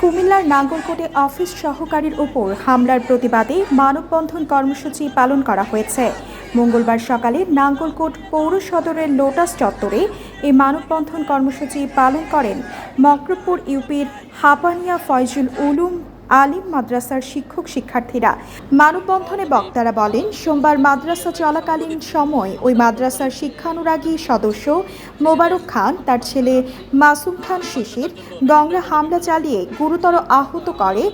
কুমিল্লার নাঙ্গলকোটে অফিস সহকারীর ওপর হামলার প্রতিবাদে মানববন্ধন কর্মসূচি পালন করা হয়েছে। মঙ্গলবার সকালে নাঙ্গলকোট পৌর সদরের লোটাস চত্বরে এই মানববন্ধন কর্মসূচি পালন করেন মকরপুর ইউপির হাপানিয়া ফয়জুল উলুম আলিম মাদ্রাসার শিক্ষক শিক্ষার্থীরা। মানববন্ধনে বক্তারা বলেন, সোমবার মাদ্রাসা চলাকালীন সময় ওই মাদ্রাসার শিক্ষানুরাগী সদস্য মোবারক খান, তার ছেলে মাসুম খান শিশির গংরা হামলা চালিয়ে গুরুতর আহত করে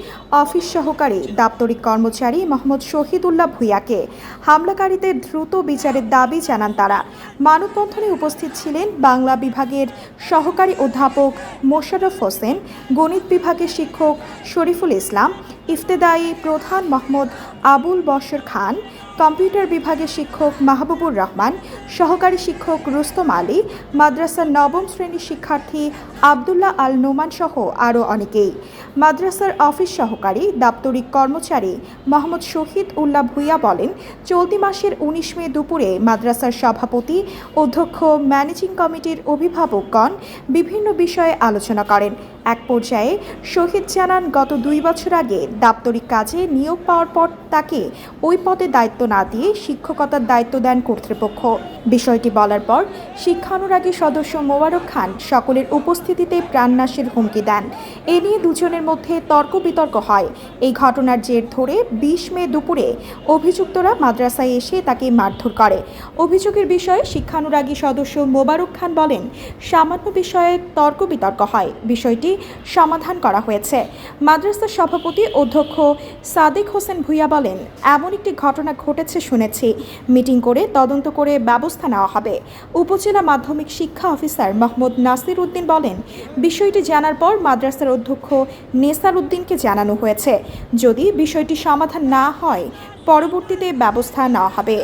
অফিস সহকারী দাপ্তরিক কর্মচারী মোহাম্মদ শহীদুল্লাহ ভুইয়াকে। হামলাকারীদের দ্রুত বিচারের দাবি জানান তারা। মানববন্ধনে উপস্থিত ছিলেন বাংলা বিভাগের সহকারী অধ্যাপক মোশাররফ হোসেন, গণিত বিভাগের শিক্ষক শরীফুল ইসলাম ইফতেদায়ী প্রধান মোহাম্মদ আবুল বশর খান, কম্পিউটার বিভাগের শিক্ষক মাহবুবুর রহমান, সহকারী শিক্ষক রুস্তম আলী, মাদ্রাসার নবম শ্রেণির শিক্ষার্থী আবদুল্লাহ আল নোমান সহ আরও অনেকেই। মাদ্রাসার অফিস সহকারী দাপ্তরিক কর্মচারী মোহাম্মদ শহীদ উল্লাহ ভুইয়া বলেন, চলতি মাসের উনিশ মে দুপুরে মাদ্রাসার সভাপতি, অধ্যক্ষ, ম্যানেজিং কমিটির অভিভাবকগণ বিভিন্ন বিষয়ে আলোচনা করেন। এক পর্যায়ে শহীদ জানান, গত দুই বছর আগে দাপ্তরিক কাজে নিয়োগ পাওয়ার পর তাকে ওই পদে দায়িত্ব না দিয়ে শিক্ষকতার দায়িত্ব দেন কর্তৃপক্ষ। বিষয়টি বলার পর শিক্ষানুরাগী সদস্য মোবারক খান সকলের উপস্থিতিতে প্রাণনাশের হুমকি দেন। এ নিয়ে দুজনের মধ্যে তর্ক বিতর্ক হয়। এই ঘটনার জের ধরে বিশ মে দুপুরে অভিযুক্তরা মাদ্রাসায় এসে তাকে মারধর করে। অভিযোগের বিষয়ে শিক্ষানুরাগী সদস্য মোবারক খান বলেন, সামান্য বিষয়ে তর্ক বিতর্ক হয়। বিষয়টি সমাধান করা হয়েছে। মাদ্রাসার সভাপতি অধ্যক্ষ সাদেক হোসেন ভুইয়া বলেন, এমন একটি ঘটনা ঘটেছে শুনেছি। মিটিং করে তদন্ত করে ব্যবস্থা নেওয়া হবে। উপজেলা মাধ্যমিক শিক্ষা অফিসার মোহাম্মদ নাসির উদ্দিন বলেন, বিষয়টি জানার পর মাদ্রাসার অধ্যক্ষ নেসার উদ্দিনকে জানানো হয়েছে। যদি বিষয়টি সমাধান না হয়, পরবর্তীতে ব্যবস্থা নেওয়া হবে।